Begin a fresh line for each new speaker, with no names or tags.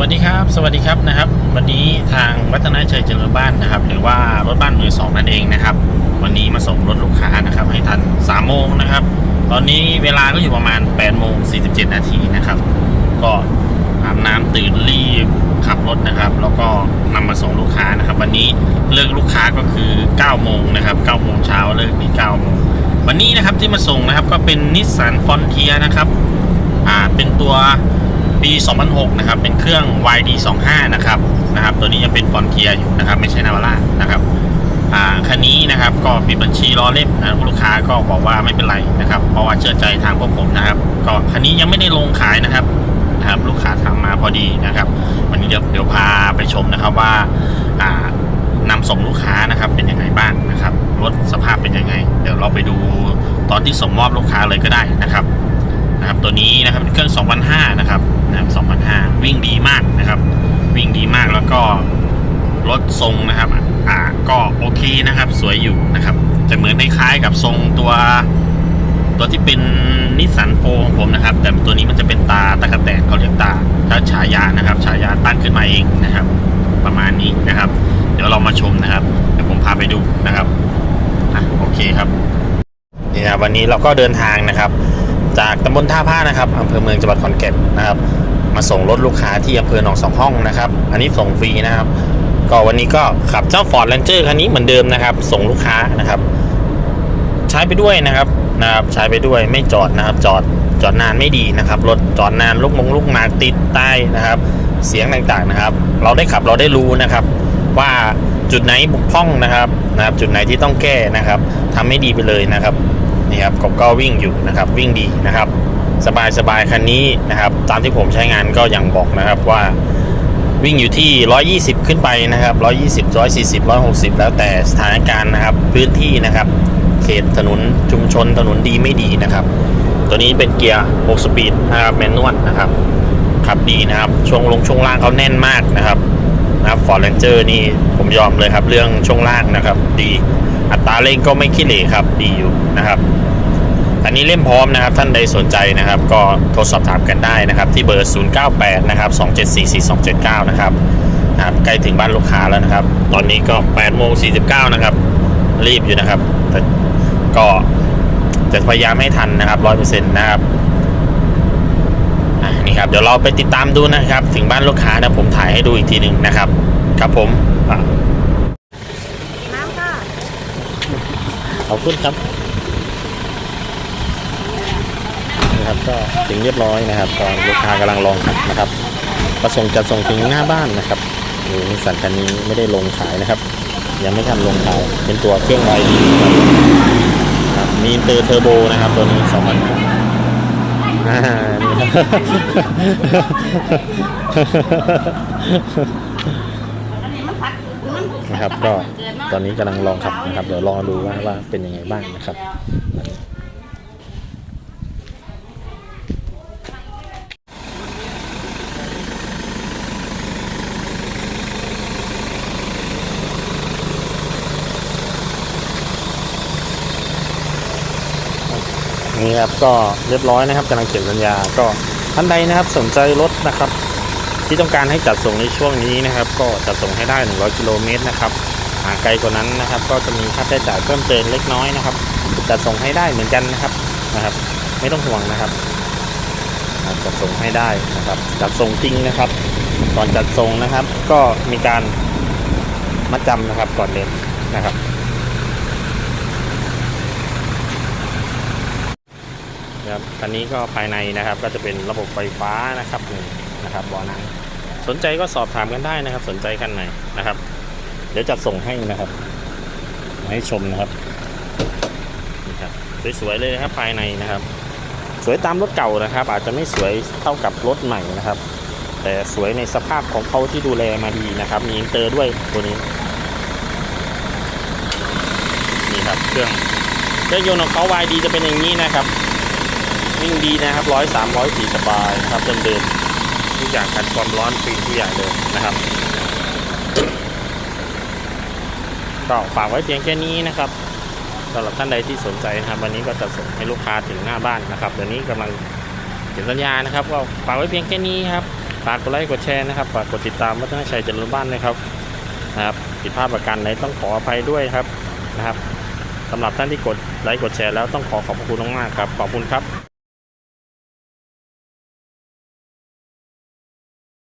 วัสดีครับ สวัสดีครับนะครับ วันนี้ทางวัฒนาชัยเจริญบ้านนะครับ หรือว่ารถบ้านมือสองนั่นเองนะครับ วันนี้มาส่งรถลูกค้านะครับ ให้ทัน3โมงนะครับ ตอนนี้เวลาก็อยู่ประมาณ8โมง47นาทีนะครับ ก็อาบน้ำตื่นรีบขับรถนะครับ แล้วก็นำมาส่งลูกค้านะครับ วันนี้เลิกลูกค้าก็คือ9โมงนะครับ9โมงเช้าเลิกนี่9โมงวันนี้นะครับที่มาส่งนะครับก็เป็นนิสสันฟอนเทียนะครับ อ่าเป็นตัว ปี 2006 นะครับ เป็นเครื่อง YD25 นะครับ นะครับ ตัวนี้ยังเป็นฟอนเทียอยู่นะครับ ไม่ใช่นาวาร่านะครับ อ่า คันนี้นะครับ ก็ปิดบัญชีรอเล่มนะลูกค้าก็บอกว่าไม่เป็นไรนะครับ เพราะว่าเชื่อใจทางพวกผมนะครับ ก็คันนี้ยังไม่ได้ลงขายนะครับ นะครับ ลูกค้าทำมาพอดีนะครับ วันนี้เดี๋ยวเดี๋ยวพาไปชมนะครับว่า อ่านำส่งลูกค้านะครับเป็นยังไงบ้างนะครับ รถสภาพเป็นยังไง เดี๋ยวเราไปดูตอนที่ส่งมอบลูกค้าเลยก็ได้นะครับนะครับตัวนี้นะครับเป็นเครื่อง 2005 นะครับนะครับ2005 วิ่งดีมากนะครับ วิ่งดีมา ก็รถทรงนะครับ อ่าก็โอเคนะครับ สวยอยู่นะครับ จะเหมือนคล้ายๆกับทรงตัวตัวที่เป็นนิสสันโฟของผมนะครับ แต่ตัวนี้มันจะเป็นตาตะกะแตนเขาเรียกตาถ้าฉายานะครับ ฉายาตั้งขึ้นมาเองนะครับ ประมาณนี้นะครับ เดี๋ยวเรามาชมนะครับเดี๋ยวผมพาไปดูนะครับอะโอเคครับนี่นะวันนี้เราก็เดินทางนะครับ จากตำบลท่าผ้านะครับอำเภอเมืองจังหวัดขอนแก่นนะครับ มาส่งรถลูกค้าที่อำเภอหนองสองห้องนะครับ อันนี้ส่งฟรีนะครับ ก็วันนี้ก็ขับเจ้า Ford Ranger คันนี้เหมือนเดิมนะครับ ส่งลูกค้านะครับ ใช้ไปด้วยนะครับนะครับ ใช้ไปด้วยไม่จอดนะครับ จอดจอดนานไม่ดีนะครับ รถจอดนานลูกมงลูกหมากติดใต้นะครับ เสียงต่างๆนะครับ เราได้ขับเราได้รู้นะครับ ว่าจุดไหนบกพร่องนะครับนะครับ จุดไหนที่ต้องแก้นะครับทำไม่ดีไปเลยนะครับ นี่ครับก็ก็วิ่งอยู่นะครับวิ่งดีนะครับ สบายสบายคันนี้นะครับตามที่ผมใช้งานก็ยังบอกนะครับว่าวิ่งอยู่ที่ 120 ขึ้นไปนะครับ 120 140 160 แล้วแต่สถานการณ์นะครับ พื้นที่นะครับ เขตถนนชุมชนถนนดีไม่ดีนะครับ ตัวนี้เป็นเกียร์ 6 สปีดนะครับแมนนวลนะครับขับดีนะครับ ช่วงลงช่วงล่างเขาแน่นมากนะครับนะครับฟอร์เรนเจอร์นี่ผมยอมเลยครับ เรื่องช่วงล่างนะครับ ดีอัตราเร่งก็ไม่ขี้เหร่ครับ ดีอยู่นะครับ อันนี้เล่มพร้อมนะครับ ท่านใดสนใจนะครับ ก็โทรสอบถามกันได้นะครับ ที่เบอร์ 098 นะครับ 2744279 นะครับนะครับใกล้ถึงบ้านลูกค้าแล้วนะครับ ตอนนี้ก็8โมง49 นะครับ รีบอยู่นะครับแต่ก็จะพยายามให้ทันนะครับ100%นะครับอะนี่ครับเดี๋ยวเราไปติดตามดูนะครับ ถึงบ้านลูกค้านะผมถ่ายให้ดูอีกทีหนึ่งนะครับ ครับผมอะ
น้ำค่ะ
ขอบคุณครับ นะครับ ก็ถึงเรียบร้อยนะครับตอนลูกค้ากำลังลองขับนะครับประสงค์จะส่งถึงหน้าบ้านนะครับโอ้นิสสันคันนี้ไม่ได้ลงขายนะครับ ยังไม่ทันลงขายเป็นตัวเครื่องไวดีครับมีเตอร์เทอร์โบนะครับตัวนี้2,000อ่านี่ครับนะครับก็ตอนนี้กำลังลองขับนะครับ เดี๋ยวลองดูว่าว่าเป็นยังไงบ้างนะครับ นี่ครับก็เรียบร้อยนะครับกำลังเขียนสัญญาก็ท่านใดนะครับสนใจรถนะครับ ที่ต้องการให้จัดส่งในช่วงนี้นะครับ ก็จัดส่งให้ได้ 100 กิโลเมตรนะครับหากไกลกว่านั้นนะครับ ก็จะมีค่าใช้จ่ายเพิ่มเติมเล็กน้อยนะครับจัดส่งให้ได้เหมือนกันนะครับนะครับ ไม่ต้องห่วงนะครับจัดส่งให้ได้นะครับ จัดส่งจริงนะครับ ก่อนจัดส่งนะครับ ก็มีการมัดจำนะครับก่อนเดินนะครับ ครับอันนี้ก็ภายในนะครับก็จะเป็นระบบไฟฟ้านะครับนี่นะครับบ่อนังสนใจก็สอบถามกันได้นะครับ สนใจคันไหนนะครับ เดี๋ยวจัดส่งให้นะครับให้ชมนะครับนี่ครับสวยๆเลยนะครับภายในนะครับ สวยตามรถเก่านะครับ อาจจะไม่สวยเท่ากับรถใหม่นะครับ แต่สวยในสภาพของเขาที่ดูแลมาดีนะครับ มีอินเตอร์ด้วยตัวนี้นี่ครับเครื่องเครื่องยนต์ของเขาวายดีจะเป็นอย่างนี้นะครับ วิ่งดีนะครับร้อยสามร้อยสี่สบายครับเดิมๆทุกอย่างกันความร้อนฟรีทุกอย่างเลยนะครับก็ฝากไว้เพียงแค่นี้นะครับสำหรับท่านใดที่สนใจนะครับ วันนี้ก็จะส่งให้ลูกค้าถึงหน้าบ้านนะครับเดี๋ยวนี้กำลังเขียนสัญญานะครับก็ฝากไว้เพียงแค่นี้ครับฝากกดไลค์กดแชร์นะครับฝากกดติดตามวัฒนชัยเจริญบ้านนะครับนะครับผิดพลาดประการไหนต้องขออภัยด้วยครับนะครับสำหรับท่านที่กดไลค์กดแชร์แล้วต้องขอขอบคุณมากๆครับ ขอบคุณครับ